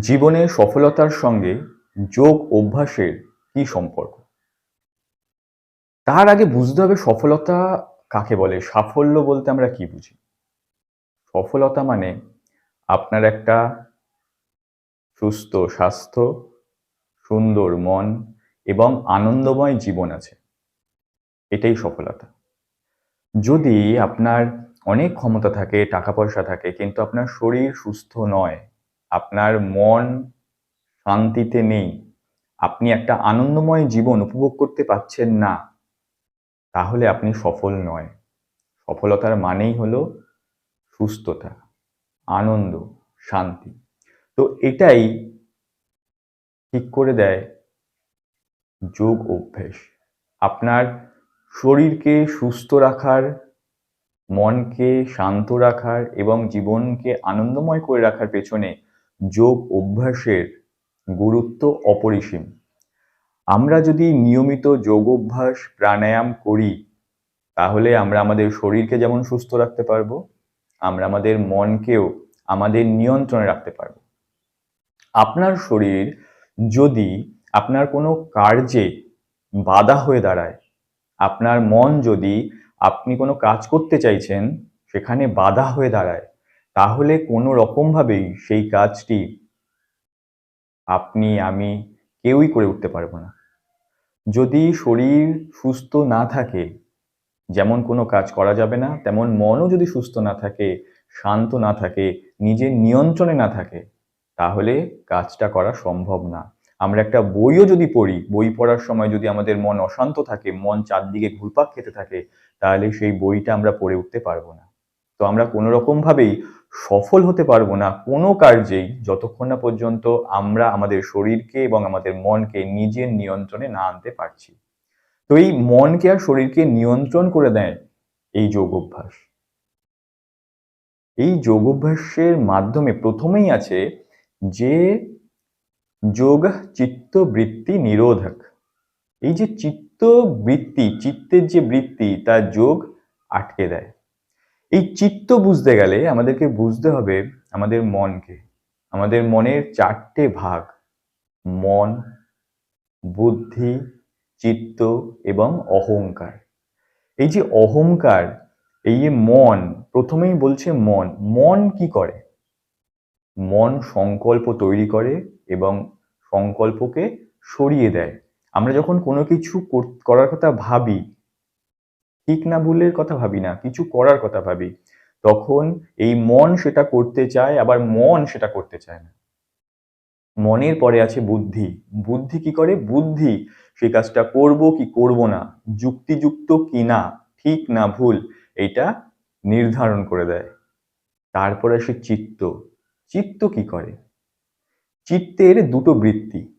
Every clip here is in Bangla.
জীবনে সফলতার সঙ্গে যোগ অভ্যাসের কি সম্পর্ক? তার আগে বুঝতে হবে সফলতা কাকে বলে, সাফল্য বলতে আমরা কি বুঝি? সফলতা মানে আপনার একটা সুস্থ, স্বাস্থ্য, সুন্দর মন এবং আনন্দময় জীবন আছে। এটাই সফলতা। যদি আপনার অনেক ক্ষমতা থাকে, টাকা পয়সা থাকে, কিন্তু আপনার শরীর সুস্থ নয় আপনার মন শান্তিতে নেই, আপনি একটা আনন্দময় জীবন উপভোগ করতে পারছেন না, তাহলে আপনি সফল নয়। সফলতার মানেই হলো সুস্থতা, আনন্দ, শান্তি। তো এটাই ঠিক করে দেয় যোগ অভ্যেস। আপনার শরীরকে সুস্থ রাখার, মনকে শান্ত রাখার এবং জীবনকে আনন্দময় করে রাখার পেছনে যোগ অভ্যাসের গুরুত্ব অপরিসীম। আমরা যদি নিয়মিত যোগ অভ্যাস, প্রাণায়াম করি, তাহলে আমরা আমাদের শরীরকে যেমন সুস্থ রাখতে পারব, আমরা আমাদের মনকেও আমাদের নিয়ন্ত্রণে রাখতে পারব। আপনার শরীর যদি আপনার কোনো কার্যে বাধা হয়ে দাঁড়ায়, আপনার মন যদি আপনি কোনো কাজ করতে চাইছেন, সেখানে বাধা হয়ে দাঁড়ায় তাহলে কোনো রকমভাবেই সেই কাজটি আপনি, আমি কেউই করে উঠতে পারব না। যদি শরীর সুস্থ না থাকে, যেমন কোনো কাজ করা যাবে না, তেমন মনও যদি সুস্থ না থাকে, শান্ত না থাকে, নিজের নিয়ন্ত্রণে না থাকে, তাহলে কাজটা করা সম্ভব না। আমরা একটা বইও যদি পড়ি, বই পড়ার সময় যদি আমাদের মন অশান্ত থাকে, মন চারদিকে ঘুরপাক খেতে থাকে, তাহলে সেই বইটা আমরা পড়ে উঠতে পারব না। আমরা কোনো রকমভাবেই সফল হতে পারব না কোনো কার্যেই যতক্ষণ না পর্যন্ত আমরা আমাদের শরীরকে এবং আমাদের মনকে নিজের নিয়ন্ত্রণে না আনতে পারছি। তো এই মনকে আর শরীরকে নিয়ন্ত্রণ করে দেয় এই যোগ অভ্যাস। এই যোগ অভ্যাসের মাধ্যমে প্রথমেই আছে যে যোগ চিত্ত বৃত্তি নিরোধক। এই যে চিত্ত বৃত্তি চিত্তের যে বৃত্তি তা যোগ আটকে দেয়। এই চিত্ত বুঝতে গেলে আমাদেরকে বুঝতে হবে আমাদের মনকে। আমাদের মনের চারটে ভাগ, মন, বুদ্ধি, চিত্ত এবং অহংকার। এই যে অহংকার, এই যে মন, প্রথমেই বলছে মন। মন কি করে? মন সংকল্প তৈরি করে এবং সংকল্পকে সরিয়ে দেয়। আমরা যখন কোনো কিছু কর- করার কথা ভাবি ঠিক না ভুলের কথা ভাবি না, কিছু করার কথা ভাবি। তখন এই মন সেটা করতে চায়, আবার মন সেটা করতে চায় না। মনের পরে আছে বুদ্ধি। বুদ্ধি কি করে? বুদ্ধি সেই কাজটা করব কি করব না, যুক্তিযুক্ত কি না, ঠিক না ভুল এটা নির্ধারণ করে দেয়। তারপর আসে চিত্ত। চিত্ত কি করে? চিত্তের দুটো বৃত্তি।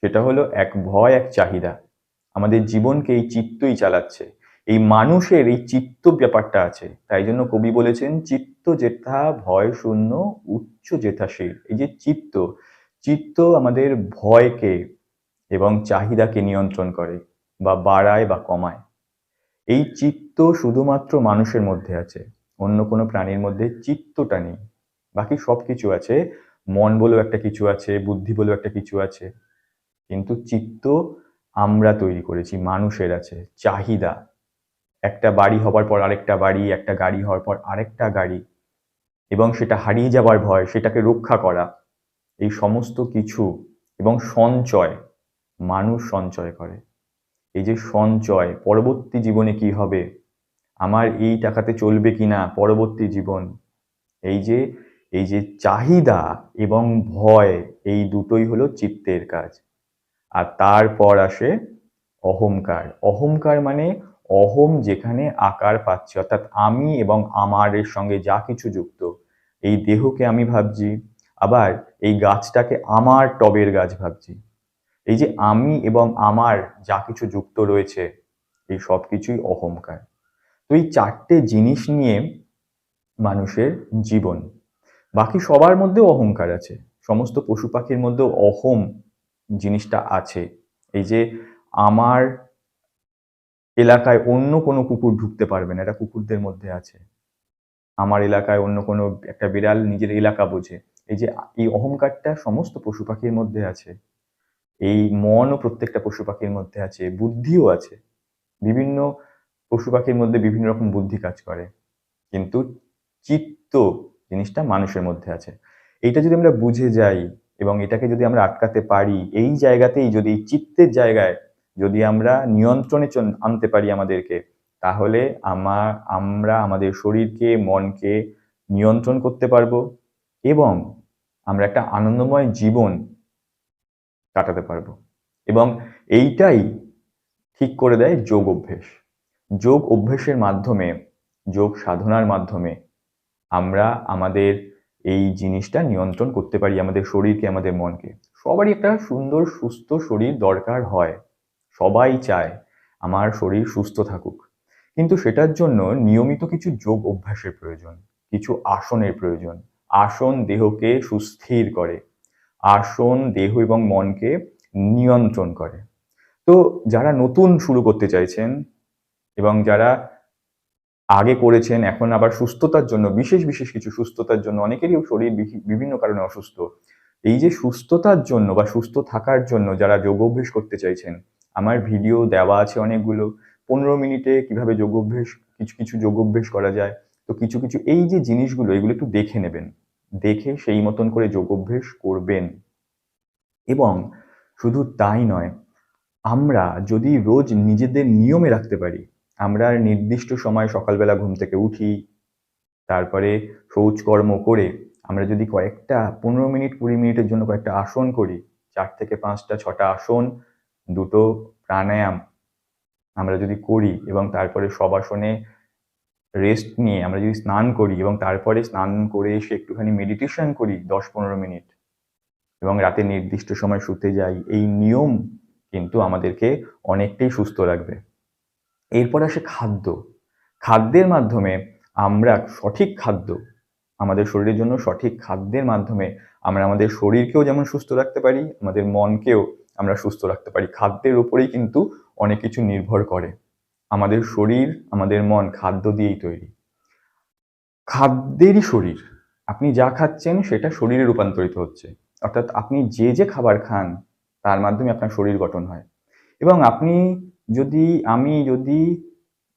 সেটা হলো এক ভয়, এক চাহিদা। আমাদের জীবনকে এই চিত্তই চালাচ্ছে। এই মানুষের এই চিত্ত ব্যাপারটা আছে। তাই জন্য কবি বলেছেন, চিত্ত যেথা ভয় শূন্য, উচ্চ যেথাশীল এই যে চিত্ত চিত্ত আমাদের ভয়কে এবং চাহিদাকে নিয়ন্ত্রণ করে বা বাড়ায় বা কমায়। এই চিত্ত শুধুমাত্র মানুষের মধ্যে আছে, অন্য কোনো প্রাণীর মধ্যে চিত্তটা নেই। বাকি সব কিছু আছে, মন বলেও একটা কিছু আছে, বুদ্ধি বলেও একটা কিছু আছে। কিন্তু চিত্ত আমরা তৈরি করেছি, মানুষের আছে, চাহিদা। একটা বাড়ি হবার পর আরেকটা বাড়ি, একটা গাড়ি হওয়ার পর আরেকটা গাড়ি এবং সেটা হারিয়ে যাবার ভয়, সেটাকে রক্ষা করা, এই সমস্ত কিছু এবং সঞ্চয়, মানুষ সঞ্চয় করে। এই যে সঞ্চয়, পরবর্তী জীবনে কি হবে? আমার এই টাকাতে চলবে কিনা পরবর্তী জীবন? এই যে এই যে চাহিদা এবং ভয়, এই দুটোই হলো চিত্তের কাজ। আর তারপর আসে অহংকার। অহংকার মানে অহম যেখানে আকার পাচ্ছে, অর্থাৎ আমি এবং আমারের সঙ্গে যা কিছু যুক্ত, এই দেহকে আমি ভাবছি, আবার এই গাছটাকে আমার টবের গাছ ভাবছি। এই যে আমি এবং আমার যা কিছু যুক্ত রয়েছে, এই সব কিছুই অহংকার। তো এই চারটে জিনিস নিয়ে মানুষের জীবন। বাকি সবার মধ্যেও অহংকার আছে, সমস্ত পশু পাখির মধ্যেও অহম জিনিসটা আছে। এই যে আমার এলাকায় অন্য কোনো কুকুর ঢুকতে পারবে না, এটা কুকুরদের মধ্যে আছে। আমার এলাকায় অন্য কোনো একটা বিড়াল নিজের এলাকা বোঝে। এই যে, এই অহংকারটা সমস্ত পশু পাখির মধ্যে আছে। এই মনও প্রত্যেকটা পশু পাখির মধ্যে আছে, বুদ্ধিও আছে। বিভিন্ন পশু পাখির মধ্যে বিভিন্ন রকম বুদ্ধি কাজ করে। কিন্তু চিত্ত জিনিসটা মানুষের মধ্যে আছে। এইটা যদি আমরা বুঝে যাই এবং এটাকে যদি আমরা আটকাতে পারি, এই জায়গাতেই যদি চিত্তের জায়গায় যদি আমরা নিয়ন্ত্রণে আনতে পারি আমাদেরকে, তাহলে আমার, আমরা আমাদের শরীরকে, মনকে নিয়ন্ত্রণ করতে পারব এবং আমরা একটা আনন্দময় জীবন কাটাতে পারব। এবং এইটাই ঠিক করে দেয় যোগ অভ্যেস। যোগ অভ্যেসের মাধ্যমে, যোগ সাধনার মাধ্যমে আমরা আমাদের এই জিনিসটা নিয়ন্ত্রণ করতে পারি আমাদের শরীরকে, আমাদের মনকে। সবারই একটা সুন্দর, সুস্থ শরীর দরকার হয়। সবাই চায় আমার শরীর সুস্থ থাকুক। কিন্তু সেটার জন্য নিয়মিত কিছু যোগ অভ্যাসের প্রয়োজন, কিছু আসনের প্রয়োজন। আসন দেহকে সুস্থির করে, আসন দেহ এবং মনকে নিয়ন্ত্রণ করে। তো যারা নতুন শুরু করতে চাইছেন এবং যারা আগে করেছেন, এখন আবার সুস্থতার জন্য, বিশেষ বিশেষ কিছু সুস্থতার জন্য, অনেকেরই শরীর বিভি- বিভিন্ন কারণে অসুস্থ। এই যে সুস্থতার জন্য বা সুস্থ থাকার জন্য যারা যোগ অভ্যেস করতে চাইছেন আমার ভিডিও দেওয়া আছে অনেকগুলো। পনেরো মিনিটে কীভাবে যোগ অভ্যেস কিছু কিছু যোগ অভ্যেস করা যায়। তো কিছু কিছু এই যে জিনিসগুলো, এগুলো একটু দেখে নেবেন। দেখে সেই মতন করে যোগ অভ্যেস করবেন। এবং শুধু তাই নয়, আমরা যদি রোজ নিজেদের নিয়মে রাখতে পারি, আমরা নির্দিষ্ট সময় সকালবেলা ঘুম থেকে উঠি, তারপরে শৌচকর্ম করে আমরা যদি কয়েকটা, পনেরো মিনিট, কুড়ি মিনিটের জন্য কয়েকটা আসন করি, চার থেকে পাঁচটা, ছটা আসন দুটো প্রাণায়াম আমরা যদি করি এবং তারপরে সব আসনে রেস্ট নিয়ে আমরা যদি স্নান করি এবং তারপরে স্নান করে এসে একটুখানি মেডিটেশন করি দশ পনেরো মিনিট এবং রাতে নির্দিষ্ট সময় শুতে যাই, এই নিয়ম কিন্তু আমাদেরকে অনেকটাই সুস্থ রাখবে। এরপর আসে খাদ্য। খাদ্যের মাধ্যমে আমরা সঠিক খাদ্য, আমাদের শরীরের জন্য সঠিক খাদ্যের মাধ্যমে আমরা আমাদের শরীরকেও যেমন সুস্থ রাখতে পারি, আমাদের মনকেও আমরা সুস্থ রাখতে পারি। খাদ্যের উপরেই কিন্তু অনেক কিছু নির্ভর করে। আমাদের শরীর, আমাদের মন খাদ্য দিয়েই তৈরি। খাদ্যেরই শরীর। আপনি যা খাচ্ছেন সেটা শরীরে রূপান্তরিত হচ্ছে। অর্থাৎ আপনি যে যে খাবার খান, তার মাধ্যমে আপনার শরীর গঠন হয়। এবং আপনি যদি, আমি যদি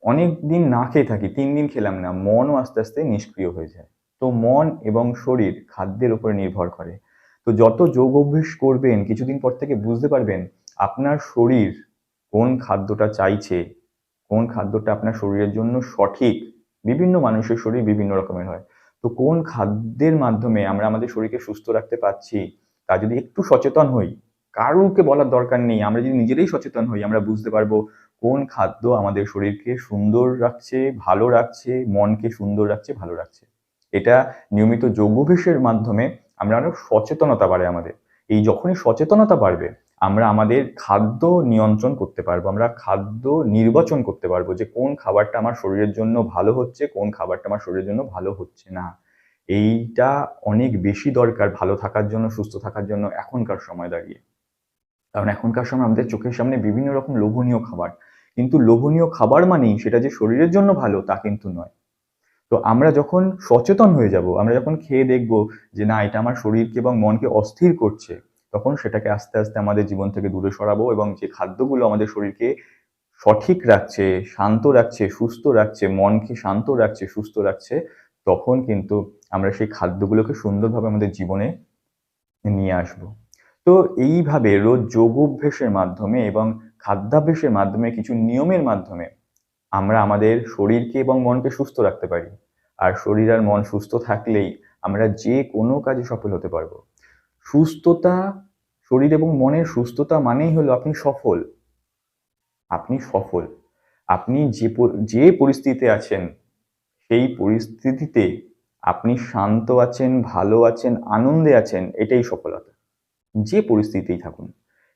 অনেক দিন না খেয়ে থাকি, তিন দিন খেলাম না, মনও আস্তে আস্তে নিষ্ক্রিয় হয়ে যায়। তো মন এবং শরীর খাদ্যের উপরে নির্ভর করে। তো যত যোগ অভ্যেস করবেন, কিছুদিন পর থেকে বুঝতে পারবেন আপনার শরীর কোন খাদ্যটা চাইছে, কোন খাদ্যটা আপনার শরীরের জন্য সঠিক। বিভিন্ন মানুষের শরীর বিভিন্ন রকমের হয়। তো কোন খাদ্যের মাধ্যমে আমরা আমাদের শরীরকে সুস্থ রাখতে পারছি, তা যদি একটু সচেতন হই কারুকে বলার দরকার নেই, আমরা যদি নিজেরাই সচেতন হই, আমরা বুঝতে পারব কোন খাদ্য আমাদের শরীরকে সুন্দর রাখছে, ভালো রাখছে, মনকে সুন্দর রাখছে, ভালো রাখছে। এটা নিয়মিত যোগ যোগাভ্যাসের মাধ্যমে আমরা আরও সচেতনতা বাড়ে আমাদের। এই যখনই সচেতনতা বাড়বে, আমরা আমাদের খাদ্য নিয়ন্ত্রণ করতে পারব, আমরা খাদ্য নির্বাচন করতে পারব যে কোন খাবারটা আমার শরীরের জন্য ভালো হচ্ছে, কোন খাবারটা আমার শরীরের জন্য ভালো হচ্ছে না। এইটা অনেক বেশি দরকার ভালো থাকার জন্য, সুস্থ থাকার জন্য এখনকার সময় দাঁড়িয়ে। কারণ এখনকার সময় আমাদের চোখের সামনে বিভিন্ন রকম লোভনীয় খাবার। কিন্তু লোভনীয় খাবার মানেই সেটা যে শরীরের জন্য ভালো তা কিন্তু নয়। তো আমরা যখন সচেতন হয়ে যাব, আমরা যখন খেয়ে দেখব যে না, এটা আমার শরীরকে এবং মনকে অস্থির করছে, তখন সেটাকে আস্তে আস্তে আমাদের জীবন থেকে দূরে সরাবো এবং যে খাদ্যগুলো আমাদের শরীরকে সঠিক রাখছে, শান্ত রাখছে, সুস্থ রাখছে, মনকে শান্ত রাখছে, সুস্থ রাখছে, তখন কিন্তু আমরা সেই খাদ্যগুলোকে সুন্দরভাবে আমাদের জীবনে নিয়ে আসব। তো এইভাবে রোজ যোগ অভ্যেসের মাধ্যমে এবং খাদ্যাভ্যাসের মাধ্যমে, কিছু নিয়মের মাধ্যমে আমরা আমাদের শরীরকে এবং মনকে সুস্থ রাখতে পারি। আর শরীর আর মন সুস্থ থাকলেই আমরা যে কোনো কাজে সফল হতে পারব। সুস্থতা, শরীর এবং মনের সুস্থতা মানেই হলো আপনি সফল। আপনি সফল। আপনি যে যে পরিস্থিতিতে আছেন, সেই পরিস্থিতিতে আপনি শান্ত আছেন, ভালো আছেন, আনন্দে আছেন, এটাই সফলতা। যে পরিস্থিতিতেই থাকুন,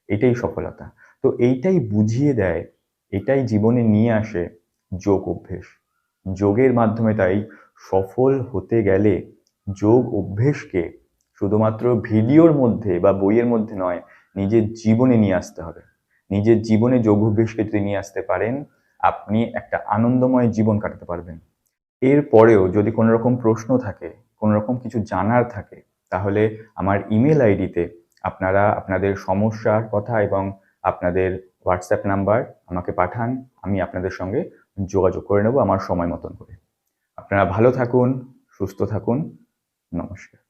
এটাই সফলতা। তো এইটাই বুঝিয়ে দেয়, এটাই জীবনে নিয়ে আসে যোগ অভ্যেস। যোগের মাধ্যমে তাই সফল হতে গেলে যোগ অভ্যেসকে শুধুমাত্র ভিডিওর মধ্যে বা বইয়ের মধ্যে নয়, নিজের জীবনে নিয়ে আসতে হবে। নিজের জীবনে যোগ অভ্যেসকে যদি নিয়ে আসতে পারেন, আপনি একটা আনন্দময় জীবন কাটাতে পারবেন। এরপরেও যদি কোনো রকম প্রশ্ন থাকে, কোনো রকম কিছু জানার থাকে, তাহলে আমার ইমেল আইডিতে আপনারা আপনাদের সমস্যার কথা এবং আপনাদের হোয়াটসঅ্যাপ নাম্বার আমাকে পাঠান, আমি আপনাদের সঙ্গে যোগাযোগ করে নেব আমার সময় মতন করে। আপনারা ভালো থাকুন সুস্থ থাকুন। নমস্কার।